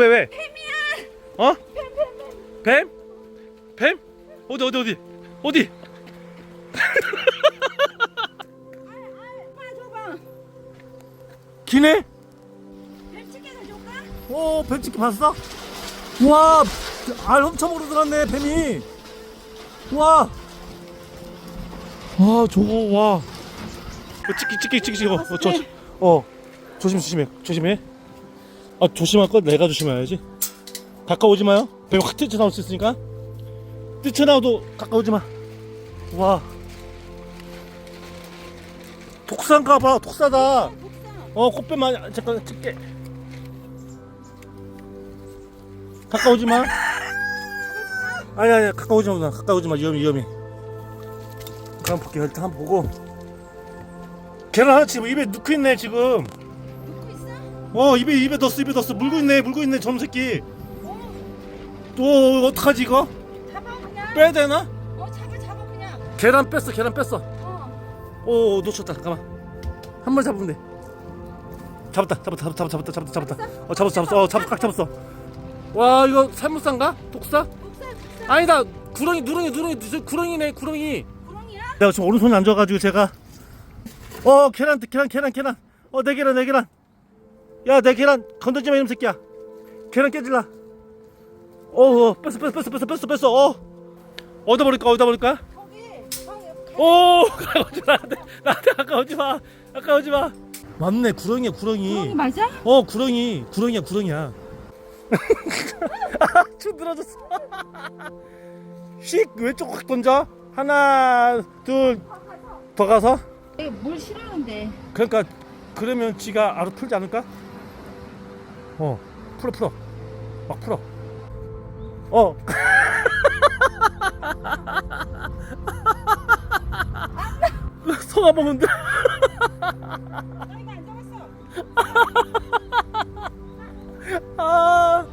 왜 왜? 뱀이야. 어? 뱀? 뱀? 어디 어디 어디? 어디? 줘봐. 기네? 뱀치게서 줄까? 오 뱀치기 봤어? 와, 알 엄청 오래 들었네 뱀이. 와, 와 저거 와. 어, 찍기 찍기 찍기 찍어. 어, 저, 저, 어 조심 조심해 조심해. 아 조심할 건 내가 조심해야지. 가까우지 마요. 뱀확 뛰쳐나올 수 있으니까. 뛰쳐나와도 가까우지 마. 와. 독사인가 봐. 독사다. 독사. 어 꽃뱀 많이 잠깐 찍게 가까우지 마 아니 아니 가까우지 마 누나 가까우지 마 위험해 위험해 그럼 볼게 일단 한번 보고 계란 하나 지금 입에 넣고 있네 지금 어? 어 입에 입에 넣었어 입에 넣었어 물고 있네 물고 있네 저놈 새끼. 어. 또 어떡하지 이거? 잡아 그냥. 빼야 되나? 어 잡아 잡아 그냥. 계란 뺐어 계란 뺐어. 어. 오 놓쳤다. 잠깐만. 한번 잡으면 돼. 잡았다 잡았다 잡았다 잡았다 잡았다 잡았다. 어? 잡았어 잡았어. 어 잡았어 꽉 잡았어. 와 이거 살무사인가? 독사? 독사 독사. 아니다. 구렁이 누렁이 누렁이. 저 구렁이네 구렁이. 구렁이야? 내가 지금 오른손이 안 좋아가지고 제가. 어 계란 계란 계란 계란. 어내 계란 내 계란 야 내 계란 건들지 마 이놈 새끼야. 계란 깨질라. 어어 뺐어 뺐어 뺐어 뺐어 뺐어 뺐어. 어. 어디다 버릴까 어디다 버릴까 거기. 거기. 오 가까우지 마 나한테 나한테 가까우지 마 가까우지 마. 맞네 구렁이야 구렁이. 맞아? 어 구렁이. 구렁이야 구렁이야. 춤 늘어졌어. 휙 왼쪽 확 던져. 하나 둘 더 가서. 물 싫어하는데. 그러니까 그러면 지가 알아 풀지 않을까 어 풀어 풀어 막 풀어 어 너희가 안 잡았어. 아,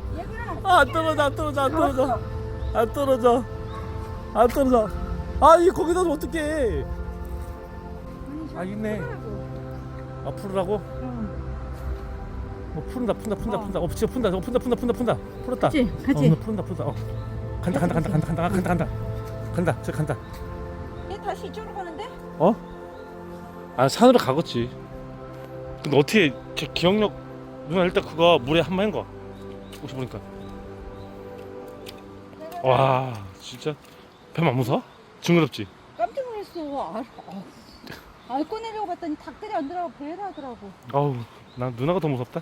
안 떨어져, 안 떨어져, 안 떨어져, 안 떨어져, 안 떨어져. 아, 이 거기다 어떡해? 아, 있네. 아, 풀으라고? 어, 푼다, 푼다, 푼다, 어. 푼다. 어, 진짜 푼다, 어, 푼다, 푼다, 푼다, 푼다. 풀었다. 그치? 어, 그치? 나 푼다, 푼다. 어. 간다, 간다, 간다, 간다, 간다, 간다, 간다. 간다, 저 간다. 얘 다시 이쪽으로 가는데? 어? 아, 산으로 가겠지. 근데 어떻게 제 기억력 누나 일단 그거 물에 한번한 거. 혹시 보니까. 와, 진짜 뱀 안 무서워? 징그럽지? 깜짝 놀랐어. 알, 아, 알 꺼내려고 봤더니 닭들이 안 들어가고 배를 하더라고. 아우, 난 누나가 더 무섭다.